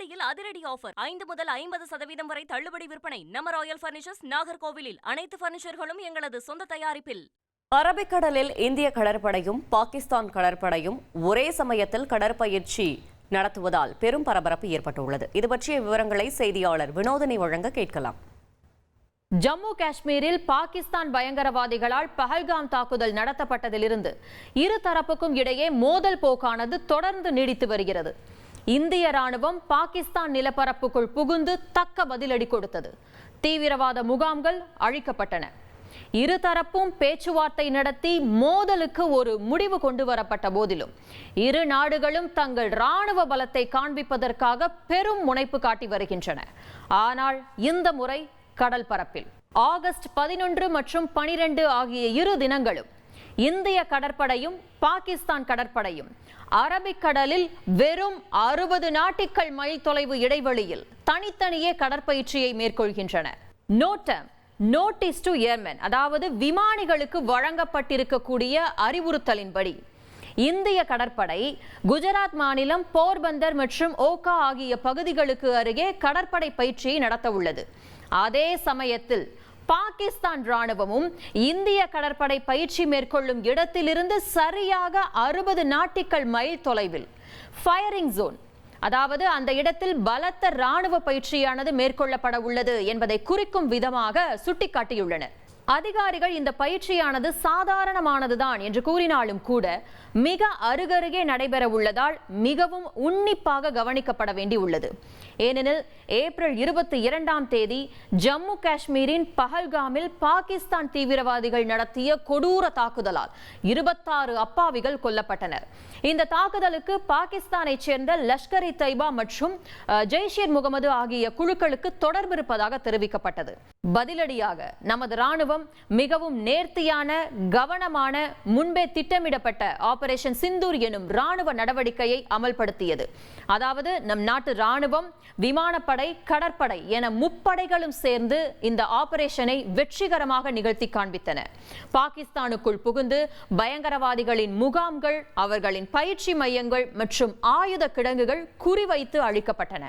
ஆடியில் அதிரடி ஆஃபர். ஐந்து முதல் ஐம்பது சதவீதம் வரை தள்ளுபடி விற்பனை. நம்ம ராயல் பர்னிச்சர்ஸ் நாகர்கோவிலில். அனைத்து பர்னிச்சர்களும் எங்களது சொந்த தயாரிப்பில். அரபிக்கடலில் இந்திய கடற்படையும் பாகிஸ்தான் கடற்படையும் ஒரே சமயத்தில் கடற்பயிற்சி நடத்துவதால் பெரும் பரபரப்பு ஏற்பட்டுள்ளது. இது பற்றிய விவரங்களை செய்தியாளர் வினோதினி வழங்க கேட்கலாம். ஜம்மு காஷ்மீரில் பாகிஸ்தான் பயங்கரவாதிகளால் பஹல்காம் தாக்குதல் நடத்தப்பட்டதிலிருந்து இரு தரப்புக்கும் இடையே மோதல் போக்கானது தொடர்ந்து நீடித்து வருகிறது. இந்திய ராணுவம் பாகிஸ்தான் நிலப்பரப்புக்குள் புகுந்து தக்க பதிலடி கொடுத்தது. தீவிரவாத முகாம்கள் அழிக்கப்பட்டன. இருதரப்பும் பேச்சுவார்த்தை நடத்தி மோதலுக்கு ஒரு முடிவு கொண்டு வரப்பட்ட போதிலும் இரு நாடுகளும் தங்கள் ராணுவ பலத்தை காண்பிப்பதற்காக பெரும் முனைப்பு காட்டி வருகின்றன. ஆனால் இந்த முறை கடல் பரப்பில். ஆகஸ்ட் பதினொன்று மற்றும் பனிரெண்டு ஆகிய இரு தினங்களும் இந்திய கடற்படையும் பாகிஸ்தான் கடற்படையும். அரபிக்கடலில் வெறும் அறுபது நாட்டிக்கல் மைல் தொலைவு இடைவெளியில் தனித்தனியே கடற்பயிற்சியை மேற்கொள்கின்றன. நோட்டம் நோட்டீஸ் டு ஏர்மேன் அதாவது விமானிகளுக்கு வழங்கப்பட்டிருக்கக்கூடிய அறிவுறுத்தலின்படி. இந்திய கடற்படை குஜராத் மாநிலம் போர்பந்தர் மற்றும் ஓகா ஆகிய பகுதிகளுக்கு அருகே கடற்படை பயிற்சியை நடத்த உள்ளது அதே சமயத்தில் பாகிஸ்தான் ராணுவமும் இந்திய கடற்படை பயிற்சி மேற்கொள்ளும் இடத்திலிருந்து சரியாக அறுபது நாட்டிக்கல் மைல் தொலைவில். ஃபயரிங் ஜோன் அதாவது அந்த இடத்தில் பலத்த ராணுவ பயிற்சியானது மேற்கொள்ளப்பட உள்ளது என்பதை குறிக்கும் விதமாக சுட்டிக்காட்டியுள்ளனர். அதிகாரிகள் இந்த பயிற்சியானது சாதாரணமானதுதான் என்று கூறினாலும் கூட மிக அருகருகே நடைபெற உள்ளதால் மிகவும் உன்னிப்பாக கவனிக்கப்பட வேண்டி உள்ளது. ஏனெனில் ஏப்ரல் இருபத்தி இரண்டாம் தேதி ஜம்மு காஷ்மீரின் பஹல்காமில் பாகிஸ்தான் தீவிரவாதிகள் நடத்திய கொடூர தாக்குதலால் இருபத்தாறு அப்பாவிகள் கொல்லப்பட்டனர். இந்த தாக்குதலுக்கு பாகிஸ்தானை சேர்ந்த லஷ்கர் இ தைபா மற்றும் ஜெய்ஷிர் முகமது ஆகிய குழுக்களுக்கு தொடர்பு இருப்பதாக தெரிவிக்கப்பட்டது. பதிலடியாக நமது ராணுவம் மிகவும் நேர்த்தியான கவனமான முன்பே திட்டமிடப்பட்ட ஆபரேஷன் சிந்தூர் எனும் ராணுவ நடவடிக்கையை அமல்படுத்தியது. அதாவது நம் நாட்டு ராணுவம் விமானப்படை கடற்படை என முப்படைகளும் சேர்ந்து இந்த ஆபரேஷனை வெற்றிகரமாக நிகழ்த்தி காண்பித்தன. பாகிஸ்தானுக்குள் புகுந்து பயங்கரவாதிகளின் முகாம்கள் அவர்களின் பயிற்சி மையங்கள் மற்றும் ஆயுத கிடங்குகள் குறிவைத்து அழிக்கப்பட்டன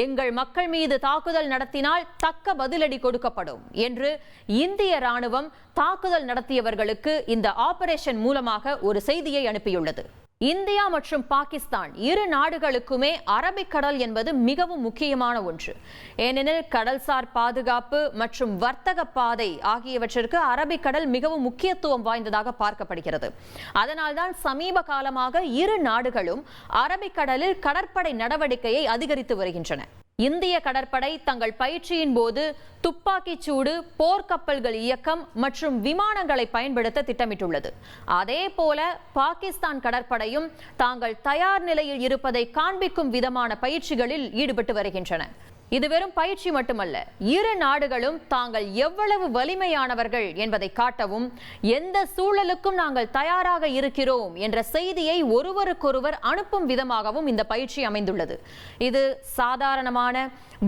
எங்கள் மக்கள் மீது தாக்குதல் நடத்தினால் தக்க பதிலடி கொடுக்கப்படும் என்று இந்திய ராணுவம் தாக்குதல் நடத்தியவர்களுக்கு இந்த ஆபரேஷன் மூலமாக ஒரு செய்தியை அனுப்பியுள்ளது. இந்தியா மற்றும் பாகிஸ்தான் இரு நாடுகளுக்குமே அரபிக்கடல் என்பது மிகவும் முக்கியமான ஒன்று. ஏனெனில் கடல்சார் பாதுகாப்பு மற்றும் வர்த்தக பாதை ஆகியவற்றிற்கு அரபிக்கடல் மிகவும் முக்கியத்துவம் வாய்ந்ததாக பார்க்கப்படுகிறது. அதனால்தான் சமீப காலமாக இரு நாடுகளும் அரபிக்கடலில் கடற்படை நடவடிக்கையை அதிகரித்து வருகின்றன. இந்திய கடற்படை தங்கள் பயிற்சியின் போது துப்பாக்கிச் சூடு போர்க்கப்பல்கள் இயக்கம் மற்றும் விமானங்களை பயன்படுத்த திட்டமிட்டுள்ளது. அதே போல பாகிஸ்தான் கடற்படையும் தாங்கள் தயார் நிலையில் இருப்பதை காண்பிக்கும் விதமான பயிற்சிகளில் ஈடுபட்டு வருகின்றன. இது வெறும் பயிற்சி மட்டுமல்ல. இரு நாடுகளும் தாங்கள் எவ்வளவு வலிமையானவர்கள் என்பதை காட்டவும் எந்த சூழலுக்கும் நாங்கள் தயாராக இருக்கிறோம் என்ற செய்தியை ஒருவருக்கொருவர் அனுப்பும் விதமாகவும் இந்த பயிற்சி அமைந்துள்ளது. இது சாதாரணமான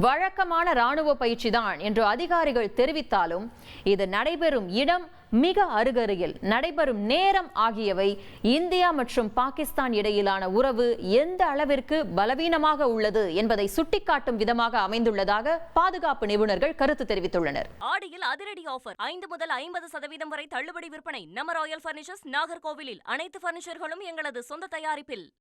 வழக்கமான ராணுவ பயிற்சி தான் என்று அதிகாரிகள் தெரிவித்தாலும் இது நடைபெறும் இடம் மிக அருகருகில் நடைபெறும் நேரம் ஆகியவை இந்தியா மற்றும் பாகிஸ்தான் இடையிலான உறவு எந்த அளவிற்கு பலவீனமாக உள்ளது என்பதை சுட்டிக்காட்டும் விதமாக அமைந்துள்ளதாக பாதுகாப்பு நிபுணர்கள் கருத்து தெரிவித்துள்ளனர். ஆடியில் அதிரடி ஆஃபர். ஐந்து முதல் ஐம்பது சதவீதம் வரை தள்ளுபடி விற்பனை. நம்ம ராயல் பர்னிச்சர்ஸ் நாகர்கோவிலில் அனைத்து பர்னிச்சர்களும் எங்களது சொந்த தயாரிப்பில்.